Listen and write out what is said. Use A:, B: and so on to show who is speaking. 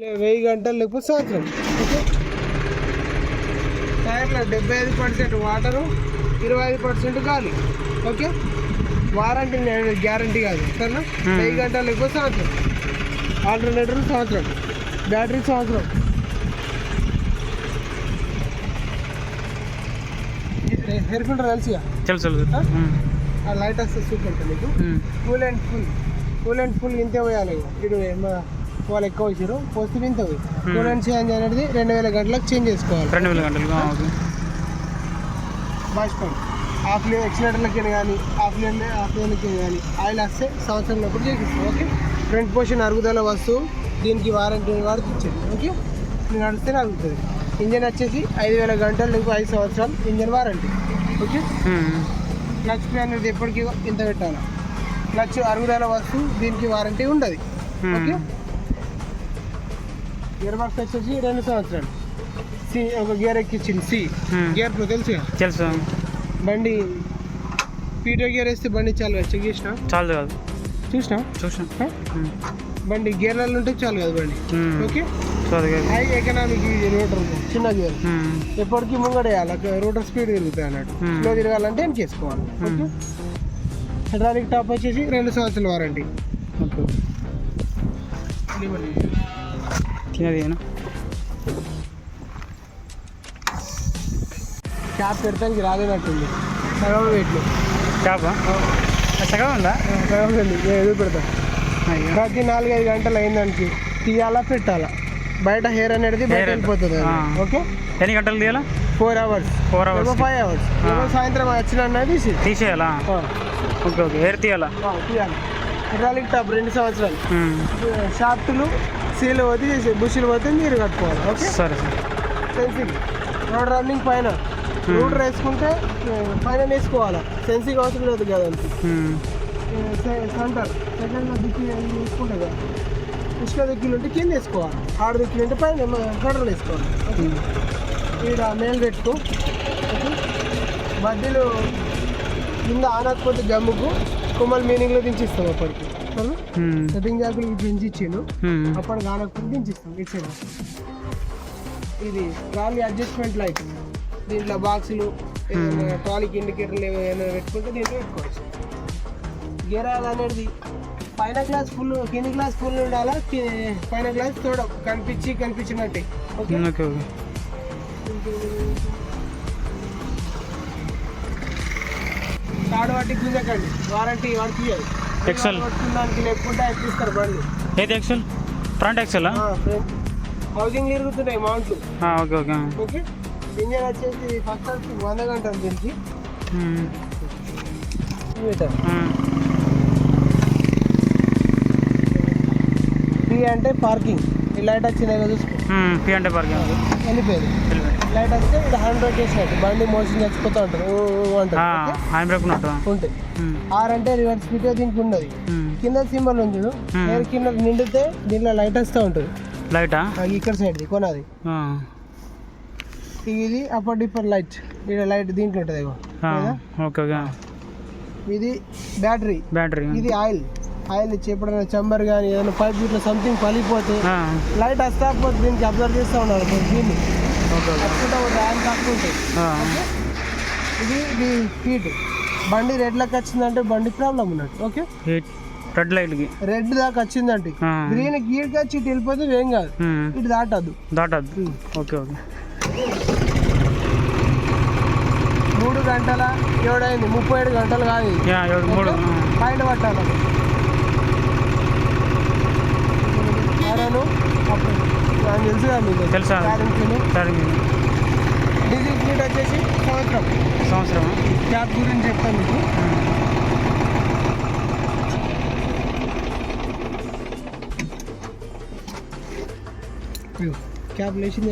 A: వెయ్యి గంటలు లేకపోతే సంవత్సరం. ఓకే? టైర్లో డెబ్బై ఐదు పర్సెంట్ వాటరు ఇరవై ఐదు పర్సెంట్ గాలి. ఓకే? వారంటీ గ్యారంటీ కాదు. సరేనా? వెయ్యి గంటలు లేకపోతే సంవత్సరం. ఆల్టర్నేటర్ సంవత్సరం. బ్యాటరీ సంవత్సరం. హెయిర్ ఫిల్టర్
B: ఉమ్.
A: ఆ? లైట్ వస్తే చూపెడతాను నీకు. Cool and full cool and full ఇంతే పోయాలి. మా- వాళ్ళు ఎక్కువ వచ్చారు పోస్తే ఇంత పోయి కూల్ అండ్ చేంజ్ అనేది రెండు వేల గంటలకు చేంజ్ చేసుకోవాలి.
B: రెండు వేల గంటలు
A: పాయింట్ హాఫ్ లీటర్ ఎక్సిలేటర్లకి కానీ హాఫ్ లీటర్ హాఫ్ లీటర్లకి కానీ ఆయిల్ వస్తే సంవత్సరం లోపల చేసిస్తాం ఓకే? ఫ్రంట్ పోర్షన్ అరుగుదల వస్తువు దీనికి వారంటీ వాడికి ఇచ్చేది ఓకే? నేను నడిస్తే అరుగుతుంది ఇంజన్ వచ్చేసి ఐదు వేల గంటలు ఇంకో ఐదు సంవత్సరాలు engine warranty okay. Clutch pan అనేది ఎప్పటికీ ఇంత పెట్టాలి? క్లచ్ అరుగుదల వస్తువు దీనికి వారంటీ ఉండదు
B: ఉమ్.
A: ఓకే? గేర్ బాక్స్ వచ్చేసి రెండు సంవత్సరాలు. సి ఒక గేర్ ఎక్కించింది. సి. గేర్ ప్రో తెలుసు?
B: తెలుసు.
A: బండి పీటో గేర్ వేస్తే బండి చాలు చెక్ చేసిన?
B: చాలు కాదు.
A: చూసినా?
B: చూసిన.
A: బండి గేర్లలో ఉంటే చాలు కదా బండి?
B: ఉమ్.
A: ఓకే? హై ఎకనామిక్ రోటర్ చిన్న గేర్
B: ఉమ్.
A: ఎప్పటికీ ముంగడ వేయాలి. రోటర్ స్పీడ్ తిరుగుతాయి అన్నట్టు.
B: Hmm.
A: స్లో తిరగాలంటే వెనకేసుకోవాలి ఓకే? హైడ్రాలిక్ టాప్ వచ్చేసి రెండు సంవత్సరాల వారంటీ
B: ఓకే. ఏనా?
A: క్యాప్ పెడతానికి రాలేనట్టుంది. సగం వెయిట్లు
B: చేప సగం ఉందా?
A: సగం ఉంది ఏదో పెడతా. ప్రతి నాలుగైదు గంటలు అయిందానికి తీయాలా పెట్టాలా? బయట హెయిర్ అనేది బయట. వెళ్ళిపోతుంది. ఓకే?
B: ఎన్ని గంటలు తీయాలా?
A: Four hours
B: four hours
A: five hours సాయంత్రం వచ్చిన తీసి
B: తీసేయాలా? Okay okay. ఎయిర్ తీయాలా?
A: తీయాలి. టాప్ రెండు సంవత్సరాలు. షాఫ్ట్లు సీలు పోతే బుషులు పోతే మీరు కట్టుకోవాలి ఓకే?
B: సరే సరే.
A: సెన్సింగ్ రోడ్ రన్నింగ్ పైన. రూట్ వేసుకుంటే ఆ, పైన వేసుకోవాలి సెన్సింగ్ అవసరం లేదు కదండి
B: ఉమ్.
A: సెంటర్. సెకండ్ దిక్కు వేసుకుంటుంది కదా. ఇసుక దిక్కులు ఉంటే కింద వేసుకోవాలి. ఆడ దిక్కులు ఉంటే పైన కడలు వేసుకోవాలి. ఓకే? ఇక్కడ మేలు పెట్టుకో. ఓకే? మధ్యలో కింద ఆనకపోతే జమ్ముకు కుమ్మల్ మీనింగ్లో దించిస్తాం అప్పటికి.
B: ఉమ్.
A: సెట్టింగ్ జాకులు దించి ఇచ్చాను.
B: ఉమ్.
A: అప్పటికి ఆనకపోతే దించిస్తాం సైడ్ ఇది ట్రాలీ అడ్జస్ట్మెంట్ లైట్ దీంట్లో బాక్సులు ట్రాలీకి ఇండికేటర్లు ఏమైనా పెట్టుకుంటే దీంట్లో పెట్టుకోవచ్చు. గేరాలు అనేది పైన గ్లాస్ ఫుల్ కింది గ్లాస్ ఫుల్ ఉండాలా? పైన గ్లాస్ చూడ కనిపించి కనిపించినట్టే. ఓకే? తాడు పట్టి గుంజకండి. వారంటీ వాడికి ఇవ్వాలి బండి.
B: ఏది ఎక్సెల్ ఫ్రంట్ ఎక్సెల్
A: హౌసింగ్ తిరుగుతున్నాయి మౌంట్లు
B: ఓకే ఓకే.
A: ఓకే? ఇంజన్ వచ్చేసి ఫస్ట్ వంద గంటలు దీనికి. పి అంటే పార్కింగ్ ఈ లైట్ వచ్చింది కదా చూసుకో.
B: పి అంటే పార్కింగ్
A: వెళ్ళిపోయింది. లైట్ వస్తే ఇక్కడ హండ్రెడ్ చేసినట్టు. బండి మోషన్ చచ్చిపోతూ ఉంటుంది. ఓకే?
B: హ్యాండ్ బ్రేక్ ఉమ్.
A: ఆర్ అంటే రివర్స్ స్పీడ్ దీనికి
B: ఉమ్.
A: కింద సింబల్ ఉంది. ఎయిర్ కింద నిండితే దీంట్లో లైట్ వస్తూ ఉంటుంది.
B: లైటా
A: ఇక్కడ సైడ్ది కొనది. ఇది అప్పర్ డిప్పర్ లైట్ ఇక్కడ లైట్ దీంట్లో ఉంటుంది?
B: ఓకే
A: ఇది బ్యాటరీ
B: బ్యాటరీ
A: ఇది ఆయిల్ ఆయిల్ ఇచ్చి ఎప్పుడైనా చంబర్ కానీ ఏదైనా పైప్ ఇట్లా సంథింగ్ పలిపోతే
B: ఆ.
A: లైట్ వస్తా దీనికి అబ్జర్వ్ చేస్తూ ఉండాలి దీన్ని. ఇది ఇది హీట్ బండి రెడ్లకు వచ్చిందంటే బండి ప్రాబ్లం ఉన్నట్టు. ఓకే?
B: రెడ్ లైట్కి
A: రెడ్ దాకా వచ్చిందంటే. గ్రీన్ గీడ్కి వచ్చి ఇటు వెళ్ళిపోతే ఏం కాదు. ఇటు దాటద్దు.
B: దాటద్దు. Okay okay.
A: మూడు గంటల ఏడైంది? ముప్పై ఏడు గంటలు కాదు. పైన పట్టాలి. అరను అప్పుడు నాకు తెలుసు కదా మీకు
B: తెలుసా?
A: క్యారెంటీలు.
B: సరే
A: డీజిల్ ఫీట్ వచ్చేసి సంవత్సరం
B: సంవత్సరం
A: క్యాబ్ గురించి చెప్తాను మీకు ఇదిగో, క్యాబ్ లేచింది